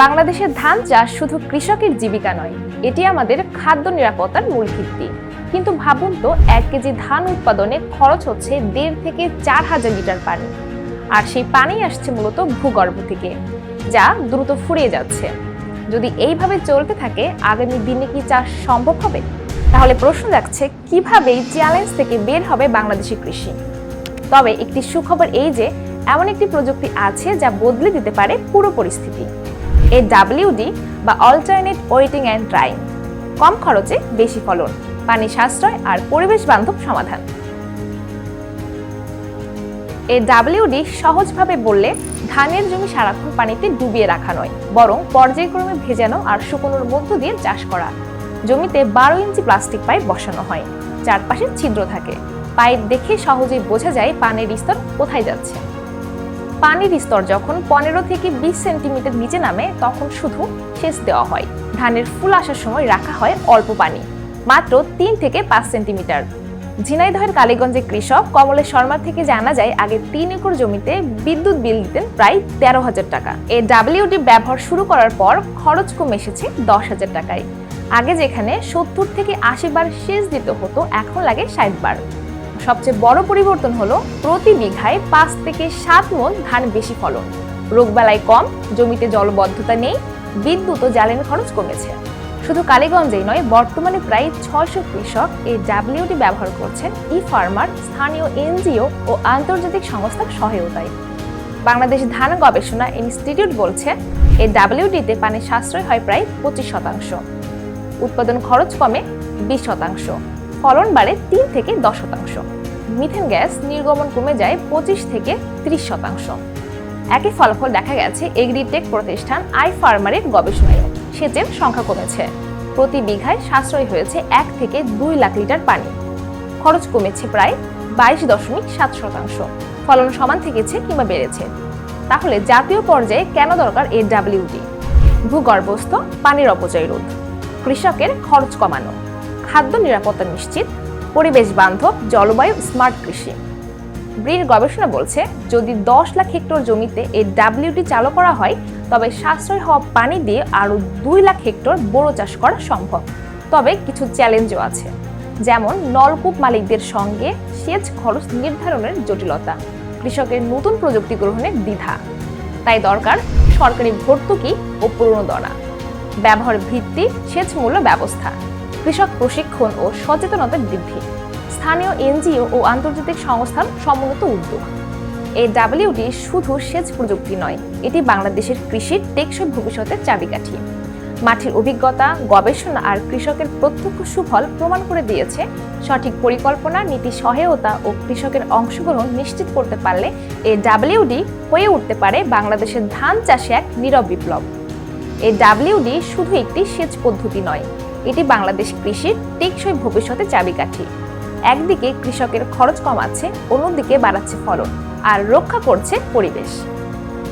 বাংলাদেশের ধান চাষ শুধু কৃষকের জীবিকা নয়, এটি আমাদের খাদ্য নিরাপত্তার মূল ভিত্তি। কিন্তু ভাবুন তো, এক কেজি ধান উৎপাদনে খরচ হচ্ছে দেড় থেকে চার হাজার লিটার পানি। আর সেই পানি আসছে মূলত ভূগর্ভ থেকে, যা দ্রুত ফুরিয়ে যাচ্ছে। যদি এইভাবে চলতে থাকে, আগামী দিনে কি চাষ সম্ভব হবে? তাহলে প্রশ্ন যাচ্ছে কীভাবে এই চ্যালেঞ্জ থেকে বের হবে বাংলাদেশি কৃষি? তবে একটি সুখবর এই যে, এমন একটি প্রযুক্তি আছে যা বদলে দিতে পারে পুরো পরিস্থিতি। এ ডাব্লিউডি বা অল্টারনেট ওয়েটিং অ্যান্ড ড্রাইং কম খরচে বেশি ফলন, পানি সাশ্রয় আর পরিবেশ বান্ধব সমাধান। এ ডাব্লিউডি সহজভাবে বললে ধানের জমি সারাক্ষণ পানিতে ডুবিয়ে রাখা নয়, বরং পর্যায়ক্রমে ভেজানো আর শুকনোর মধ্য দিয়ে চাষ করা। জমিতে বারো ইঞ্চি প্লাস্টিক পাইপ বসানো হয়, চারপাশে ছিদ্র থাকে। পাইপ দেখে সহজেই বোঝা যায় পানির স্তর কোথায় যাচ্ছে। পানির স্তর যখন পনেরো থেকে বিশ সেন্টিমিটার নিচে নামে, তখন শুধু সেচ দেওয়া হয়। ধানের ফুল আসার সময় রাখা হয় অল্প পানি, মাত্র তিন থেকে পাঁচ সেন্টিমিটার। ঝিনাইদহের কালীগঞ্জে কৃষক কমলেশ শর্মা থেকে জানা যায়, আগে তিন একর জমিতে বিদ্যুৎ বিল দিতেন প্রায় তেরো হাজার টাকা। এই ডাব্লিউডি ব্যবহার শুরু করার পর খরচ কমে এসেছে দশ হাজার টাকায়। আগে যেখানে সত্তর থেকে আশি বার সেচ দিতে হতো, এখন লাগে ষাট বার। সবচেয়ে বড় পরিবর্তন হলো প্রতি বিঘায় পাঁচ থেকে সাত মন ধান বেশি ফলন। রোগবালাই কম, জমিতে জলবদ্ধতা নেই, বিদ্যুৎ ও জ্বালানি খরচ কমেছে। শুধু কালীগঞ্জেই নয়, বর্তমানে প্রায় ছয়শো কৃষক এই ডাব্লিউডি ব্যবহার করছেন ই ফার্মার স্থানীয় এনজিও ও আন্তর্জাতিক সংস্থার সহায়তায়। বাংলাদেশ ধান গবেষণা ইনস্টিটিউট বলছে, এই ডাব্লিউডিতে পানির সাশ্রয় হয় প্রায় পঁচিশ শতাংশ। উৎপাদন খরচ কমে বিশ শতাংশ। ফলন বাড়ে তিন থেকে দশ শতাংশ। মিথেন গ্যাস নির্গমন কমে যায় পঁচিশ থেকে ত্রিশ শতাংশ। একই ফলাফল দেখা গেছে এগ্রিটেক প্রতিষ্ঠান আই ফার্মারের গবেষণায়। সেচের সংখ্যা কমেছে। প্রতি বিঘায় সাশ্রয় হয়েছে এক থেকে দুই লাখ লিটার পানি। খরচ কমেছে প্রায় বাইশ দশমিক সাত শতাংশ। ফলন সমান থেকেছে কিংবা বেড়েছে। তাহলে জাতীয় পর্যায়ে কেন দরকার এ ডাব্লিউডি ভূগর্ভস্থ পানির অপচয় রোধ। কৃষকের খরচ কমানো। খাদ্য নিরাপত্তা নিশ্চিত, পরিবেশ বান্ধব, জলবায়ু, স্মার্ট কৃষি। ব্রির গবেষণা বলছে, যদি দশ লাখ হেক্টর জমিতে এই ডাব্লিউটি চালু করা হয়, তবে সাশ্রয় হওয়া পানি দিয়ে আরও দুই লাখ হেক্টর বোরো চাষ করা সম্ভব। তবে কিছু চ্যালেঞ্জও আছে, যেমন নলকূপ মালিকদের সঙ্গে সেচ খরচ নির্ধারণের জটিলতা, কৃষকের নতুন প্রযুক্তি গ্রহণের দ্বিধা। তাই দরকার সরকারি ভর্তুকি ও প্রণোদনা ব্যবহার ভিত্তিক সেচ মূল্য ব্যবস্থা। কৃষক প্রশিক্ষণ ও সচেতনতা বৃদ্ধি। স্থানীয় এনজিও ও আন্তর্জাতিক সংস্থার সমন্বিত উদ্যোগ। এই ডাব্লিউডি শুধু সেচ প্রযুক্তি নয়, এটি বাংলাদেশের কৃষির টেকসই ভবিষ্যতের চাবিকাঠি। মাটির অভিজ্ঞতা, গবেষণা আর কৃষকের প্রত্যক্ষ সুফল প্রমাণ করে দিয়েছে, সঠিক পরিকল্পনা, নীতি সহায়তা ও কৃষকের অংশগ্রহণ নিশ্চিত করতে পারলে এ ডাব্লিউডি হয়ে উঠতে পারে বাংলাদেশের ধান চাষে এক নীরব বিপ্লব। এ ডাব্লিউডি শুধু একটি সেচ পদ্ধতি নয় এটি বাংলাদেশ কৃষির টেকসই ভবিষ্যতে চাবিকাঠি। একদিকে কৃষকের খরচ কমাচ্ছে অন্যদিকে বাড়াচ্ছে ফলন আর রক্ষা করছে পরিবেশ।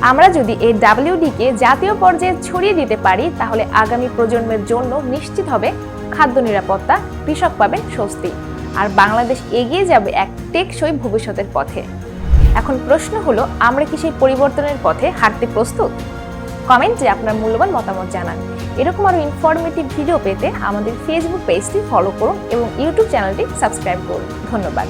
আমরা যদি এই ডাব্লিউডিকে জাতীয় পর্যায়ে ছড়িয়ে দিতে পারি, তাহলে আগামী প্রজন্মের জন্য নিশ্চিত হবে খাদ্য নিরাপত্তা, কৃষক পাবে স্বস্তি আর বাংলাদেশ এগিয়ে যাবে এক টেকসই ভবিষ্যতের পথে। এখন প্রশ্ন হলো, আমরা কি সেই পরিবর্তনের পথে হাঁটতে প্রস্তুত? কমেন্টে আপনার মূল্যবান মতামত জানান। এরকম আরও ইনফরমেটিভ ভিডিও পেতে আমাদের ফেসবুক পেজটি ফলো করুন এবং ইউটিউব চ্যানেলটি সাবস্ক্রাইব করুন। ধন্যবাদ।